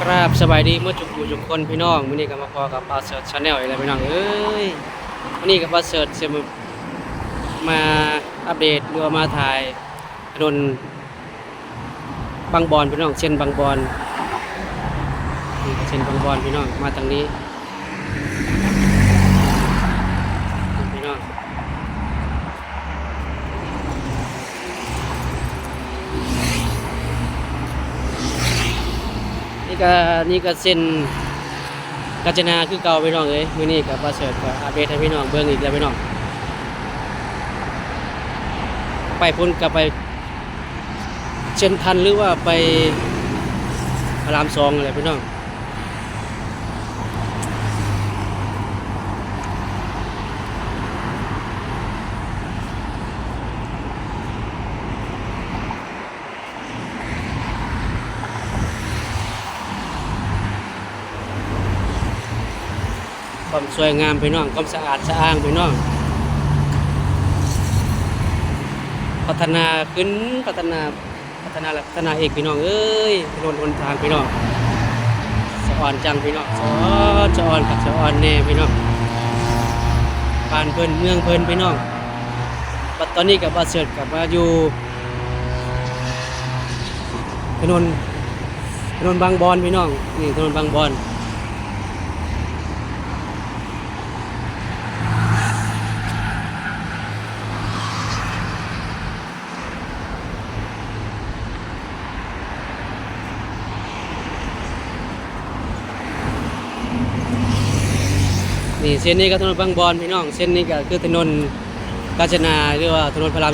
ครับสบายดีเมื่อจุกูจุกคนพี่น้องวันนี้ก็มาพอกับปาเสิร์ชชาแนลอีกแล้วพี่น้องเอ้ยวันนี้กับปาเสิร์ชจะมามาอัปเดตหรือว่ามาถ่ายถนนบางบอนพี่น้องเช่นบางบอนนี่ก็เช่นบางบอนพี่น้องมาทางนี้พี่น้อง นี่ ก็นี่ก็เส้นกาญจนาคือเก่าพี่น้องเอ้ยมื้อนี้กับประเสริฐก็อัปเดตให้พี่น้องเบิ่งอีกแล้วพี่น้อง ไปพุ่นก็ไปเช่นทันหรือว่าไปพระรามสองอะไรพี่น้อง ความสวยงามพี่น้องความสะอาดสะอ้างพี่น้อง พัฒนาขึ้นพัฒนาพัฒนาพัฒนาเอกพี่น้องเอ้ยถนนหนทางพี่น้องสะอ่อนจังพี่น้องสะอ่อนสะอ่อนกับสะอ่อนแน่พี่น้องบ้านเพิ่นเมืองเพิ่นพี่น้องบัดตอนนี้กับบัดเสิร์ตกับมาอยู่ถนนถนนบางบอนพี่น้องนี่ถนนบางบอน นี่เส้นนี้ก็ถนนบางบอนพี่น้องเส้นนี้ก็คือถนนกาญจนาหรือว่าถนนพระราม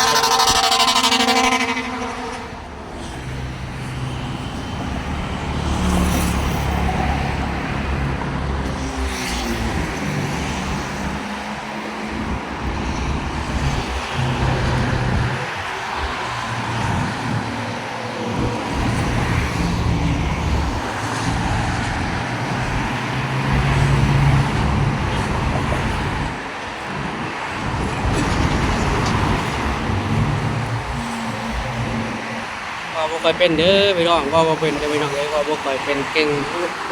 บ่ค่อยเป็นเด้อพี่น้องว่าบ่เป็นเด้อพี่น้องเอ้ยว่าบ่ค่อยเป็นเก่ง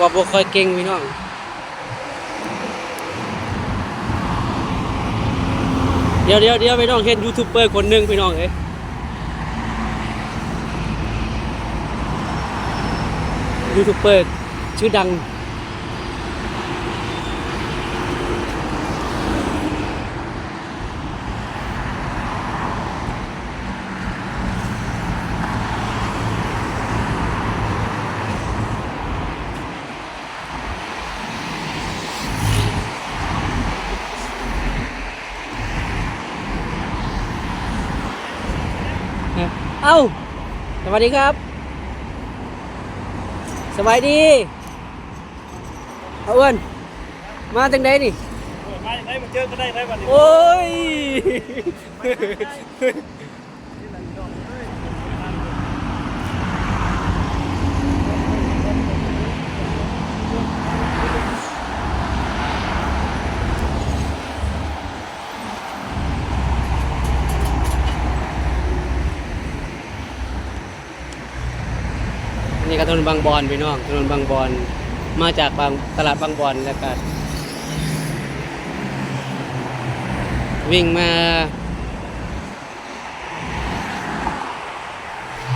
ว่าบ่ค่อยเก่งพี่น้องเดี๋ยวเดี๋ยวเดี๋ยวพี่น้องเห็นยูทูบเบอร์คนหนึ่งพี่น้องเอ้ยยูทูบเบอร์ชื่อดัง เอ้า สวัสดีครับ สบายดีเอาอ้วนมาจังไดนี่ไม่ได้มาเจอก็ได้ได้วันนี้ โอ้ย บางบอนพี่น้องถนนบางบอนมาจากบางตลาดบางบอนแล้วก็วิ่งมา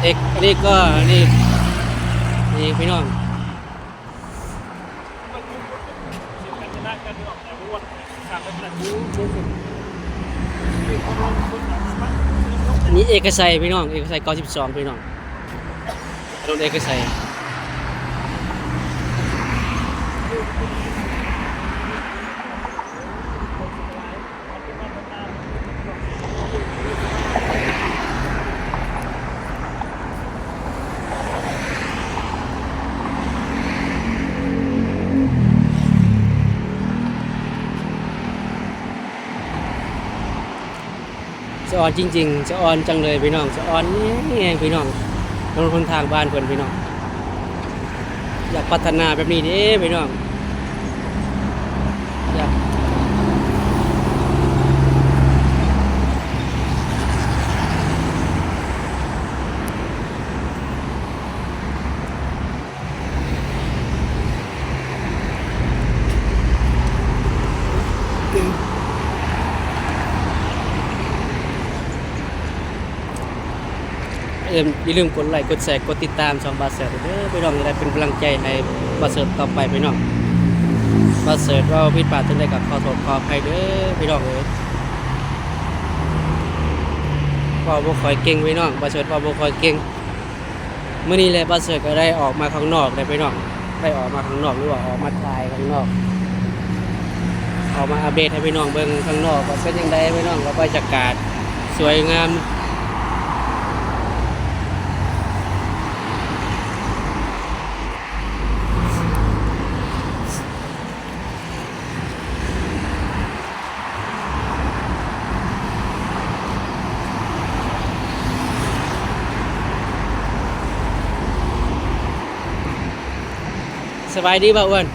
เอกนนี้ก็นี่นี่พี่น้องกันชนะกันออกแต่รู้ว่าขาดไปขนาดนี้อันนี้เอกชัยพี่น้องเอกชัย92พี่น้องถนนเอกชัย อ่อนจริงๆจะอ่อนจังเลยพี่น้องจะอ่อนนี่พี่น้องถนนคนทางบ้านเพิ่นพี่น้อง อยากพัฒนาแบบนี้เด้พี่น้อง ลืมอย่าลืมกดไลค์กดแชร์กดติดตามช่องบาเสิร์ตเด้อพี่น้องจะได้เป็นกำลังใจให้บาเสิร์ตต่อไปพี่น้องบาเสิร์ตว่าผิดพลาดจังได้กับขอโทษขออภัยเด้อพี่น้องเอ้ยว่าบ่คอยเก่งพี่น้องบาเสิร์ตว่าบ่คอยเก่งเมื้อนี้แหละบาเสิร์ตก็ได้ออกมาข้างนอกได้พี่น้องได้ออกมาข้างนอกหรือว่าออกมาถ่ายข้างนอกออกมาอัปเดตให้พี่น้องเบิ่งข้างนอกว่าเป็นยังไงพี่น้องว่าบรรยากาศสวยงาม สบายดีป่ะอ้วน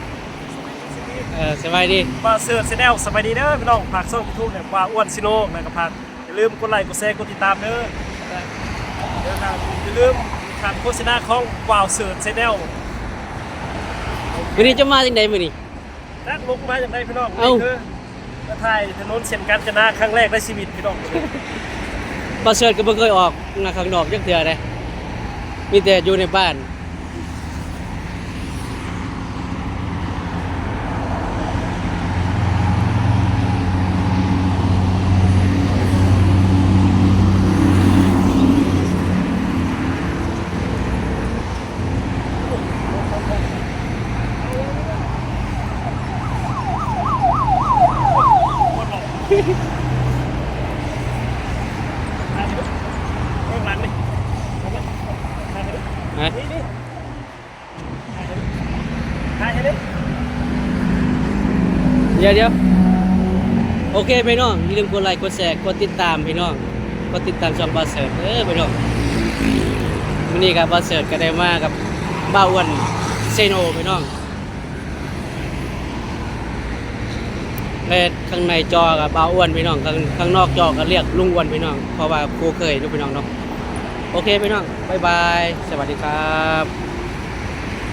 เออสบายดีมาเสิร์ชแนลสบายดีเด้อพี่น้องฝากช่องยูทูบเนี่ยว่าอ้วนซิโนนะครับฝากอย่าลืมกดไลค์กดแชร์กดติดตามเด้อเดี๋ยวครับอย่าลืมขาดโฆษณาของว่าวเสิร์ชแนลวันนี้จะมาจังไดมื้อนี้นักลงมาจากไหนพี่น้องเอ้านี่คือมาถ่ายถนนเส้นกาญจนาครั้งแรกในชีวิตพี่น้องบ่เสิร์ชก็บ่เคยออกมาข้างนอกจักเทื่อเลยมีแต่อยู่ในบ้าน เรื่องหลังนี่นี่น่าจะดิเยี่ยวเดี๋ยวโอเคพี่น้องอย่าลืมกดไลค์กดแชร์กดติดตามพี่น้องกดติดตามช่องบาเสิร์ตเออพี่น้องวันนี้กับบาเสิร์ตก็ได้มากับบ้าอ้วนเซโนพี่น้อง และข้างในจอกับบ้าอ้วนพี่น้องข้างข้างนอกจอก็เรียกลุงอ้วนพี่น้องเพราะว่าครูเคยลูกพี่น้องเนาะโอเคพี่น้องบายบาย สวัสดีครับ